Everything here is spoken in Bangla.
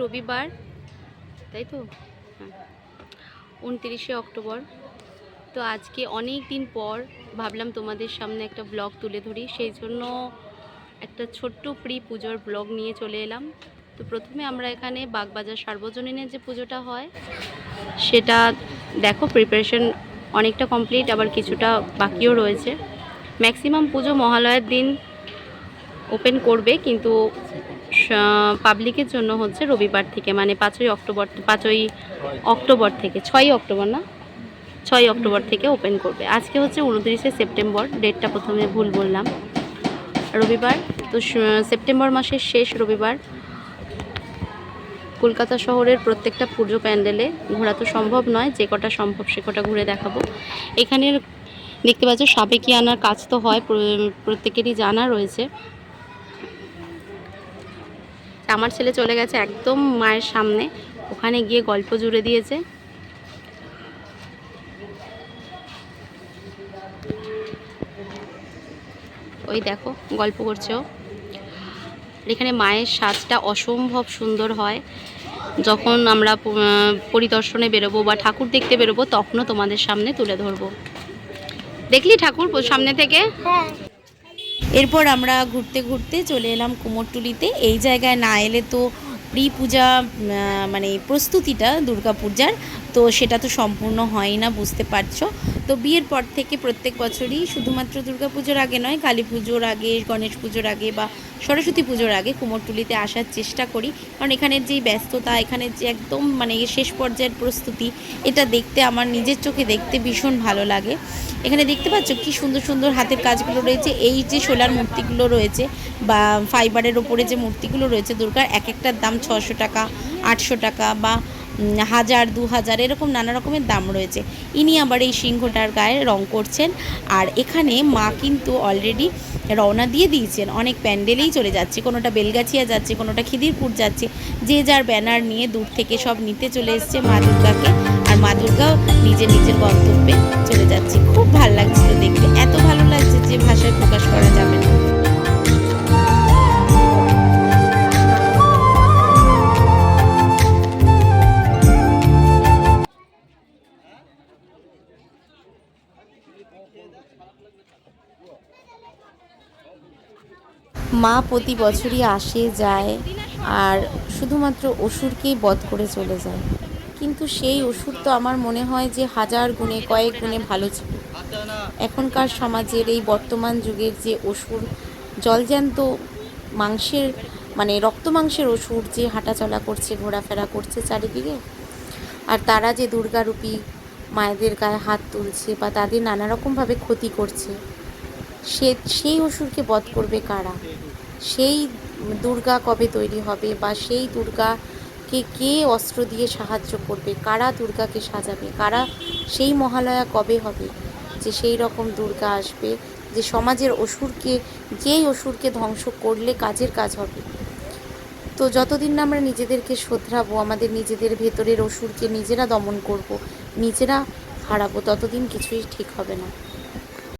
রবিবার, তাই তো? হ্যাঁ। উনতিরিশে অক্টোবর। তো আজকে অনেক দিন পর ভাবলাম তোমাদের সামনে একটা ব্লগ তুলে ধরি। সেই জন্য একটা ছোট্ট প্রি পুজোর ব্লগ নিয়ে চলে এলাম। তো প্রথমে আমরা এখানে বাগবাজার সার্বজনীনের যে পুজোটা হয়, সেটা দেখো প্রিপারেশন অনেকটা কমপ্লিট আবার কিছুটা বাকিও রয়েছে। ম্যাক্সিমাম পুজো মহালয়ার দিন ওপেন করবে, কিন্তু পাবলিকের জন্য হচ্ছে রবিবার থেকে মানে পাঁচই অক্টোবর পাঁচই অক্টোবর থেকে, ছয়ই অক্টোবর না? ছয় অক্টোবর থেকে ওপেন করবে। আজকে হচ্ছে উনত্রিশে সেপ্টেম্বর ডেটটা প্রথমে ভুল বললাম। রবিবার, তো সেপ্টেম্বর মাসের শেষ রবিবার, কলকাতা শহরের প্রত্যেকটা পুজো প্যান্ডেলে ঘোরা তো সম্ভব নয়, যে কটা সম্ভব সে কটা ঘুরে দেখাবো। এখানের দেখতে পাচ্ছ, সাবেকি আনার কাজ তো হয় প্রত্যেকেরই জানা রয়েছে। আমার ছেলে চলে গেছে একদম মায়ের সামনে। ওখানে গিয়ে গল্প জুড়ে দিয়েছে। ওই দেখো, গল্প করছে এখানে মায়ের সাজটা অসম্ভব সুন্দর হয়। যখন আমরা পরিদর্শনে বেরোবো বা ঠাকুর দেখতে বেরোবো, তখনও তোমাদের সামনে তুলে ধরবো। দেখলি ঠাকুর সামনে থেকে? এরপর আমরা ঘুরতে ঘুরতে চলে এলাম কুমোরটুলিতে। এই জায়গায় না এলে তো প্রি পূজা মানে প্রস্তুতিটা দুর্গাপূজার, তো সেটা তো সম্পূর্ণ হয় না, বুঝতে পারছ। তো বিয়ের পর থেকে প্রত্যেক বছরই শুধুমাত্র দুর্গা পুজোর আগে নয়, কালী পুজোর আগে, গণেশ পুজোর আগে বা সরস্বতী পুজোর আগে কুমোরটুলিতে আসার চেষ্টা করি। কারণ এখানের যেই ব্যস্ততা এখানের যে একদম মানে শেষ পর্যায়ের প্রস্তুতি, এটা দেখতে আমার নিজের চোখে দেখতে ভীষণ ভালো লাগে। এখানে দেখতে পাচ্ছ কি সুন্দর সুন্দর হাতের কাজগুলো রয়েছে। এই যে সোলার মূর্তিগুলো রয়েছে বা ফাইবারের ওপরে যে মূর্তিগুলো রয়েছে, দুর্গার এক একটার দাম ছশো টাকা, আটশো টাকা বা হাজার, দু হাজার, এরকম নানা রকমের দাম রয়েছে। ইনি আবার এই সিংহটার গায়ে রং করছেন। আর এখানে মা কিন্তু অলরেডি রওনা দিয়ে দিয়েছেন। অনেক প্যান্ডেলেই চলে যাচ্ছে। কোনোটা বেলগাছিয়া যাচ্ছে, কোনোটা খিদিরপুর যাচ্ছে। যে যার ব্যানার নিয়ে দূর থেকে সব নিতে চলে এসছে মা দুর্গাকে। আর মা দুর্গাও নিজের নিজের গন্তব্যে চলে যাচ্ছে। খুব ভালো লাগছিল দেখতে। এত ভালো লাগছে যে ভাষায় প্রকাশ করা যাবে না। মা প্রতি বছরই আসে, যায় আর শুধুমাত্র অসুরকেই বধ করে চলে যায়। কিন্তু সেই অসুর তো আমার মনে হয় যে হাজার গুণে, কয়েক গুণে ভালো ছিল। এখনকার সমাজের এই বর্তমান যুগের যে অসুর, জলজ্যান্ত মাংসের মানে রক্ত মাংসের অসুর যে হাঁটাচলা করছে, ঘোরাফেরা করছে চারিদিকে, আর তারা যে দুর্গারূপী মায়েদের গায়ে হাত তুলছে বা তাদের নানা রকমভাবে ক্ষতি করছে সে, সেই অসুরকে বধ করবে কারা? সেই দুর্গা কবে তৈরি হবে বা সেই দুর্গাকে কে অস্ত্র দিয়ে সাহায্য করবে? কারা দুর্গাকে সাজাবে? কারা সেই মহালয়া কবে হবে? যে সেই রকম দুর্গা আসবে, যে সমাজের অসুরকে, যেই অসুরকে ধ্বংস করলে কাজের কাজ হবে। তো যতদিন না আমরা নিজেদেরকে শোধরাবো, আমাদের নিজেদের ভেতরের অসুরকে নিজেরা দমন করব, নিজেরা হারাবো, ততদিন কিছুই ঠিক হবে না।